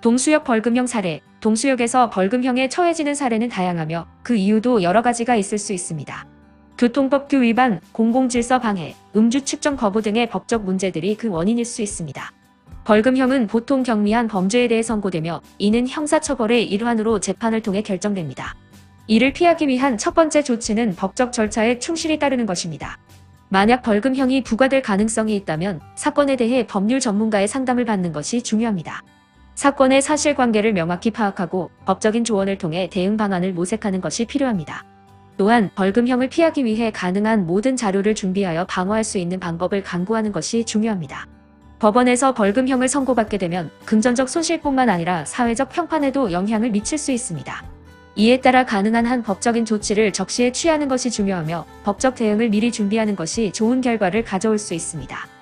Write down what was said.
동수역 벌금형 사례, 동수역에서 벌금형에 처해지는 사례는 다양하며 그 이유도 여러 가지가 있을 수 있습니다. 교통법규 위반, 공공질서 방해, 음주 측정 거부 등의 법적 문제들이 그 원인일 수 있습니다. 벌금형은 보통 경미한 범죄에 대해 선고되며 이는 형사처벌의 일환으로 재판을 통해 결정됩니다. 이를 피하기 위한 첫 번째 조치는 법적 절차에 충실히 따르는 것입니다. 만약 벌금형이 부과될 가능성이 있다면 사건에 대해 법률 전문가의 상담을 받는 것이 중요합니다. 사건의 사실관계를 명확히 파악하고 법적인 조언을 통해 대응 방안을 모색하는 것이 필요합니다. 또한 벌금형을 피하기 위해 가능한 모든 자료를 준비하여 방어할 수 있는 방법을 강구하는 것이 중요합니다. 법원에서 벌금형을 선고받게 되면 금전적 손실뿐만 아니라 사회적 평판에도 영향을 미칠 수 있습니다. 이에 따라 가능한 한 법적인 조치를 적시에 취하는 것이 중요하며 법적 대응을 미리 준비하는 것이 좋은 결과를 가져올 수 있습니다.